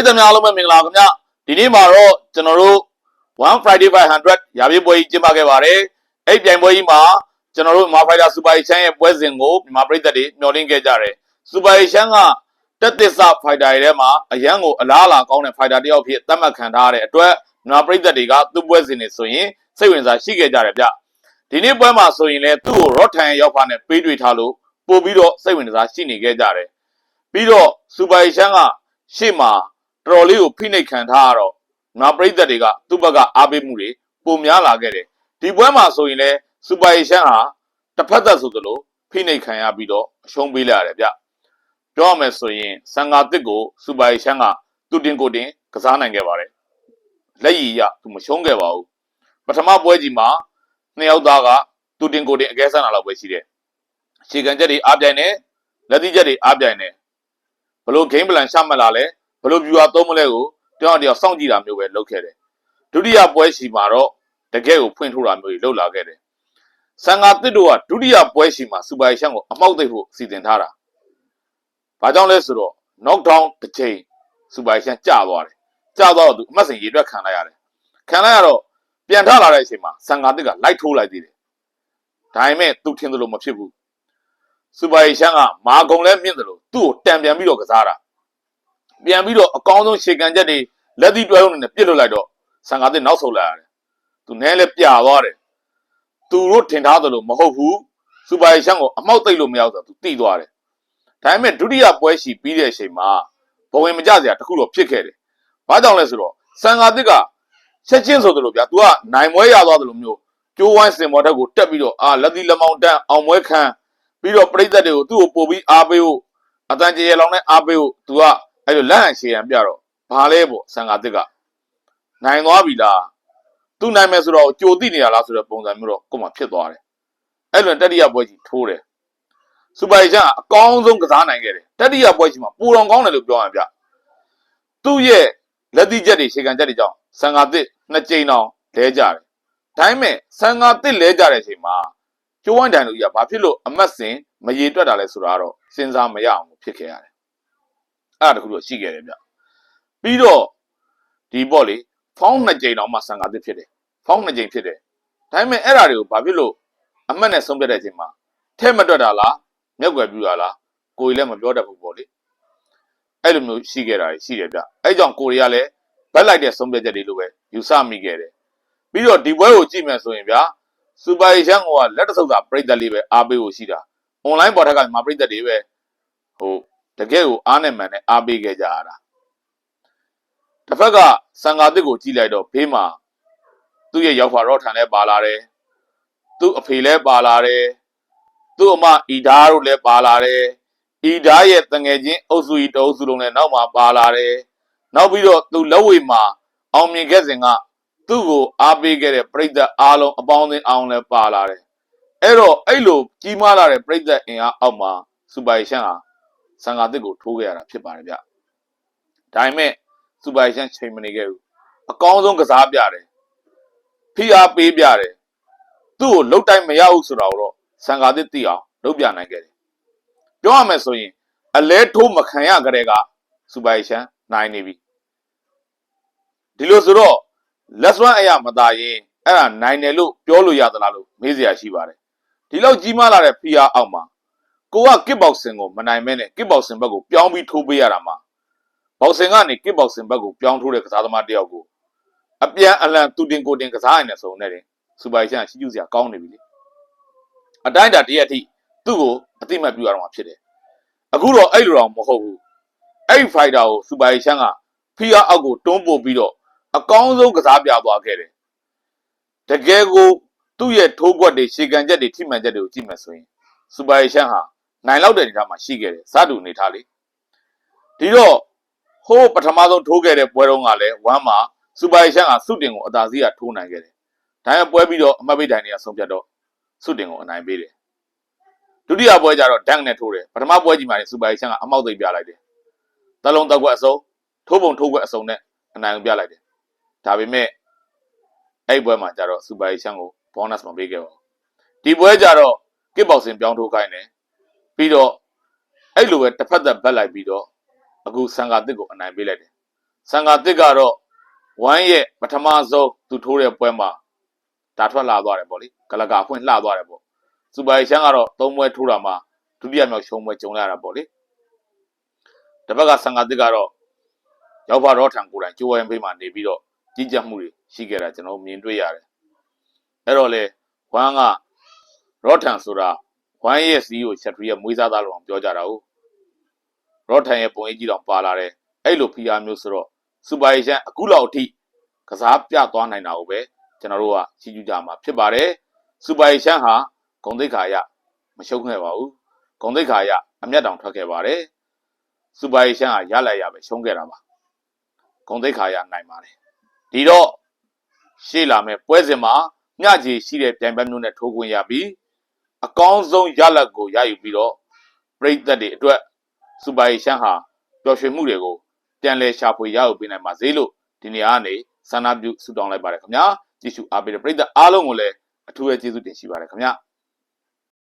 ရိသတ်များအားလုံးပဲမင်္ဂလာပါခင်ဗျဒီနေ့မှာတော့ကျွန်တော်တို့1 Friday 500ရာပြည့်ပွဲကြီးကျင်းပခဲ့ပါတယ်အဲ့ပြိုင်ပွဲကြီးမှာကျွန်တော်တို့မြန်မာဖိုင်တာစူပါချန်ရဲ့ပွဲစဉ်ကိုမြန်မာပရိသတ်တွေမျှော်လင့်ခဲ့ကြတယ်စူပါချန်ကတက်သစ္စာဖိုင်တာတွေထဲမှာအရန်ကိုအလားအလာကောင်းတဲ့ဖိုင်တာတစ်ယောက်ဖြစ်သတ်မှတ်ခံထားရတဲ့အတွက်မြန်မာပရိသတ်တွေကသူ့ပွဲစဉ်တွေဆိုရင်စိတ်ဝင်စားရှိခဲ့ကြတယ်ဗျဒီနေ့ပွဲမှာဆိုရင်လည်းသူ့ကိုရော့ထန်ရဲ့ရောက်ဖာနဲ့ပေးတွေ့ထားလို့ပို့ပြီးတော့စိတ်ဝင်စားရှိနေခဲ့ကြတယ်ပြီးတော့စူပါချန်ကရှေ့မှာ တော်တော်လေးကိုဖိနှိပ်ခံထားရတော့ငါပရိသတ်တွေကသူ့ဘက်ကအားပေးမှုတွေပုံများလာခဲ့တယ်ဒီပွဲမှာဆိုရင်လည်းစူပါအေရှန်ဟာတစ်ဖက်သက်ဆိုသလိုဖိနှိပ်ခံရပြီးတော့အရှုံးပေးလာရတယ်ဗျပြောရမယ်ဆိုရင်ဆန်ငါတစ်ကိုစူပါအေရှန်ကသူတင်ကိုတင်ကစားနိုင်ခဲ့ပါတယ်လက်ရည်ရသူမရှုံးခဲ့ပါဘူးပထမပွဲကြီးမှာနှစ်ယောက်သားကသူတင်ကိုတင်အကဲဆန်းလာတော့ပဲရှိတယ်ခြေကန်ချက်တွေအားပြိုင်တယ်လက်သီးချက်တွေအားပြိုင်တယ်ဘလို့ game plan ရှမှတ်လာလဲ ဘယ်လို viewer သုံးမလဲကိုတယောက်တစ်ယောက်စောင့်ကြည့်တာမျိုးပဲလုပ်ခဲ့တယ်ဒုတိယပွဲစီမှာတော့တကယ်ကိုဖွင့်ထိုးတာမျိုးကြီးလုပ်လာခဲ့တယ်ဆန်ငါတစ်တို့ကဒုတိယပွဲစီမှာစူပါရှန်ကိုအမောက်သိပ်ဖို့စီစဉ်ထားတာဘာကြောင့်လဲဆိုတော့ knock down တစ်ချိန်စူပါရှန်ကျသွားတယ်ကျသွားတော့သူအမှတ်စဉ်ရေတွက်ခံလိုက်ရတယ်ခံလိုက်ရတော့ပြန်ထလာတဲ့အချိန်မှာဆန်ငါတစ်ကလိုက်ထိုးလိုက်သေးတယ်ဒါပေမဲ့သူထင်သလိုမဖြစ်ဘူးစူပါရှန်ကမာကုံလဲမြင့်တယ်လို့သူ့ကိုတံပြန်ပြီးတော့ကစားတာ ပြန်ပြီးတော့အကောင်းဆုံးရှေကန်ချက်တွေလက်သီးတွဲလုံးနဲ့ပြစ်လွတ်လိုက်တော့ဆန်ကားတဲ့နောက်ဆုတ်လာရတယ်။သူနဲလဲပြသွားတယ်။သူတို့ထင်ထားသလိုမဟုတ်ဘူး။စူပါရီရှန်ကိုအမောက်သိပ်လို့မရဘူးဆိုတော့သူတိသွားတယ်။ဒါပေမဲ့ဒုတိယပွဲရှိပြီးတဲ့အချိန်မှာဘဝင်မကြစရာတခုတော့ဖြစ်ခဲ့တယ်။ဘာကြောင့်လဲဆိုတော့ဆန်ကားတစ်ကချက်ချင်းဆိုသလိုဗျာ။ तू ကနိုင်မွဲရသွားသလိုမျိုးကျိုးဝိုင်းစင်မော်တက်ကိုတက်ပြီးတော့အာလက်သီးလက်မောင်းတန်းအောင်မွဲခံပြီးတော့ပြိသက်တွေကိုသူ့ကိုပို့ပြီးအားပေးဖို့အတန်ကြေရလောင်နဲ့အားပေးဖို့ तू က အဲ့လိုလက်ဟန်ရှည်ရန်ပြတော့ဘာလဲပေါ့ဆန်ကာတစ်ကနိုင်သွားပြီလားသူနိုင်မယ်ဆိုတော့ကြိုတိနေရလားဆိုတဲ့ပုံစံမျိုးတော့ကိုယ်မှဖြစ်သွားတယ်အဲ့လိုတတိယပွဲကြီးထိုးတယ်စူပါရီချန်ကအကောင်းဆုံးကစားနိုင်ခဲ့တယ်တတိယပွဲကြီးမှာပူတော်ကောင်းတယ်လို့ပြောရမှာဗျသူ့ရဲ့လက်တိချက်တွေရှေကန်ချက်တွေကြောင့်ဆန်ကာတစ်နှစ်ကြိမ်တောင်လဲကြတယ်ဒါပေမဲ့ဆန်ကာတစ်လဲကြတဲ့အချိန်မှာကျိုးဝိုင်းတိုင်တို့ကြီးကဘာဖြစ်လို့အမတ်စင်မရေတွက်တာလဲဆိုတာတော့စဉ်းစားမရအောင်ဖြစ်ခဲ့ရတယ် အဲ့ဒါတခုတော့ရှိခဲ့တယ်ဗျပြီးတော့ဒီပေါ့လေဖောင်းနှစ်ကြိမ်တော့မှဆန်ကာသစ်ဖြစ်တယ်ဖောင်းနှစ်ကြိမ်ဖြစ်တယ်ဒါပေမဲ့အဲ့ဒါတွေကိုဘာဖြစ်လို့အမတ်နဲ့ဆုံးဖြတ်တဲ့အချိန်မှာထဲမတွက်တာလားမျက်ွယ်ပြူတာလားကိုကြီးလည်းမပြောတတ်ဘူးပေါ့လေအဲ့လိုမျိုးရှိခဲ့တာရှိတယ်ဗျအဲ့ကြောင့်ကိုရီးယားလည်းဘက်လိုက်တဲ့ဆုံးဖြတ်ချက်တွေလိုပဲယူဆမိခဲ့တယ်ပြီးတော့ဒီပွဲကိုကြည့်မယ်ဆိုရင်ဗျာစူပါရီရှန်ကလက်တဆုပ်သာပြိတ္တလေးပဲအားပေးဖို့ရှိတာအွန်လိုင်းပေါ်ထက်ကမှာပြိတ္တတွေပဲဟို တကယ်ကိုအားနဲ့မှန်နဲ့အားပေးခဲ့ကြရတာတစ်ဖက်ကစံဃာတစ်ကိုကြည့်လိုက်တော့ဘေးမှာသူ့ရဲ့ရောက်ဖာတော့ထန်လဲပါလာတယ်သူ့အဖေလဲပါလာတယ်သူ့အမအီဓာတို့လည်းပါလာတယ်အီဓာရဲ့တငယ်ချင်းအုပ်စုကြီးတအုပ်စုလုံးလည်းနောက်မှာပါလာတယ်နောက်ပြီးတော့သူလက်ဝဲမှာအောင်မြင်ခဲ့စဉ်ကသူ့ကိုအားပေးခဲ့တဲ့ပြိဿအားလုံးအပေါင်းအသင်းအောင်လည်းပါလာတယ်အဲ့တော့အဲ့လိုကြီးမားလာတဲ့ပြိဿအင်အားအောက်မှာစူပါရီရှန်ဟာ ဆန်ကာတစ်ကိုထိုးခဲ့ရတာဖြစ်ပါတယ်ဗျဒါပေမဲ့စူပါရီရှန်ချိန်မနေခဲ့ဘူးအကောင်းဆုံးကစားပြတယ်ဖိအားပေးပြတယ်သူ့ကိုလုတ်တိုက်မရဘူးဆိုတာကိုတော့ဆန်ကာတစ်သိအောင်လုပ်ပြနိုင်ခဲ့တယ်ပြောရမယ်ဆိုရင်အလဲထိုးမခံရကြတဲ့ကစူပါရီရှန်နိုင်နေပြီဒီလိုဆိုတော့လက်စွမ်းအရာမသာရင်အဲ့ဒါနိုင်တယ်လို့ပြောလို့ရသလားလို့မေးစရာရှိပါတယ်ဒီလောက်ကြီးမားလာတဲ့ဖိအားအောက်မှာ ကိုကကစ်ဘောက်ဆင်ကိုမနိုင်မဲနဲ့ကစ်ဘောက်ဆင်ဘက်ကိုပြောင်းပြီးထိုးပေးရတာမှာဘောက်ဆင်ကနေကစ်ဘောက်ဆင်ဘက်ကိုပြောင်းထိုးတဲ့ကစားသမားတယောက်ကိုအပြန်အလှန်သူတင်ကိုတင်ကစားရနေစုံနဲ့တင်စူပါရှန်ရှိကျူးစရာကောင်းနေပြီလေအတိုင်းတာတရက်အထိသူ့ကိုအတိမတ်ပြရတော့မှာဖြစ်တယ်အခုတော့အဲ့လိုတော့မဟုတ်ဘူးအဲ့ဖိုက်တာကိုစူပါရှန်ကဖီယာအောက်ကိုတွန်းပို့ပြီးတော့အကောင်းဆုံးကစားပြသွားခဲ့တယ်တကယ်ကိုသူ့ရဲ့ထိုးကွက်တွေရှေကန်ချက်တွေထိမှန်ချက်တွေကိုကြည့်မှဆိုရင်စူပါရှန်ဟာ နိုင်လောက်တဲ့အနေအထားမှာရှိခဲ့တယ်စတူအနေထားလေးဒီတော့ဟိုးပထမဆုံးထိုးခဲ့တဲ့ပွဲတုန်းကလည်းဝမ်းမှာစူပါရီရှန်ကစုတင်ကိုအသာစီးကထိုးနိုင်ခဲ့တယ်ဒါပေမဲ့ပွဲပြီးတော့အမှတ်ပိတ်တိုင်တွေကဆုံးဖြတ်တော့စုတင်ကိုအနိုင်ပေးတယ်ဒုတိယပွဲကျတော့ဒန့်နဲ့ထိုးတယ်ပထမပွဲကြီးမှာလည်းစူပါရီရှန်ကအမောက်သိပ်ပြလိုက်တယ်တလုံးတက်ကွက်အစုံထိုးပုံထိုးကွက်အစုံနဲ့အနိုင်ကိုပြလိုက်တယ်ဒါပေမဲ့အဲ့ပွဲမှာကျတော့စူပါရီရှန်ကိုဘောနပ်မပေးခဲ့ပါဘူးဒီပွဲကျတော့ကစ်ဘောက်ဆင်ပြောင်းထိုးခိုင်းတယ် ပြီးတော့အဲ့လိုပဲတစ်ဖက်သက်ဘက်လိုက်ပြီးတော့အခုဆန်ကာတစ်ကိုအနိုင်ပေးလိုက်တယ်ဆန်ဃာတစ်ကတော့ဝမ်းရဲ့ပထမဆုံးသူထိုးတဲ့ပွဲမှာဒါထွက်လာသွားတယ်ပေါ့လေကလကာဖွင့်လှသွားတယ်ပေါ့စူပါရီရှမ်းကတော့သုံးပွဲထိုးတာမှာဒုတိယမြောက်ရှုံးပွဲကြုံလာတာပေါ့လေတစ်ဘက်ကဆန်ဃာတစ်ကတော့ရောက်ပါတော့ထံကိုယ်တိုင်ကျိုးဝဲဖေးမှာနေပြီးတော့ကြီးကြပ်မှုတွေရှိခဲ့တာကျွန်တော်မြင်တွေ့ရတယ်အဲ့တော့လေဝမ်းကရော့ထန်ဆိုတာ ဝမ်းရဲ့စီကိုချက်ထရီရဲ့မွေးစားသားလို့ပြောကြတာဟုတ်ရော့ထန်ရဲ့ပုံရိပ်ကြီးတော့ပါလာတယ်အဲ့လိုဖီအားမျိုးဆိုတော့စူပါရီရှမ်းအခုလောက်အထိကစားပြသွားနိုင်တာကိုပဲကျွန်တော်တို့ကချီးကျူးကြမှာဖြစ်ပါတယ်စူပါရီရှမ်းဟာဂုံသိက္ခာရမရှုံးခဲ့ပါဘူးဂုံသိက္ခာရအမျက်တောင်ထွက်ခဲ့ပါတယ်စူပါရီရှမ်းဟာရလိုက်ရပဲရှုံးခဲ့တာပါဂုံသိက္ခာရနိုင်ပါတယ်ဒီတော့ရှေ့လာမဲ့ပွဲစဉ်မှာမျှကြီးရှိတဲ့ပြိုင်ပွဲမျိုးနဲ့ထိုးခွင့်ရပြီး အကောင်းဆုံးရလဒ်ကိုရယူပြီးတော့ပြည်သက်တွေအတွက်စူပါရီရှမ်းဟာပျော်ရွှင်မှုတွေကိုပြန်လည်ရှာဖွေရယူပေးနိုင်ပါစေလို့ဒီနေ့အားနေဆန္ဒပြုဆုတောင်းလိုက်ပါတယ်ခင်ဗျာကြည့်ရှုအားပေးတဲ့ပြည်သက်အားလုံးကိုလည်းအထူးပဲကျေးဇူးတင်ရှိပါတယ်ခင်ဗျာ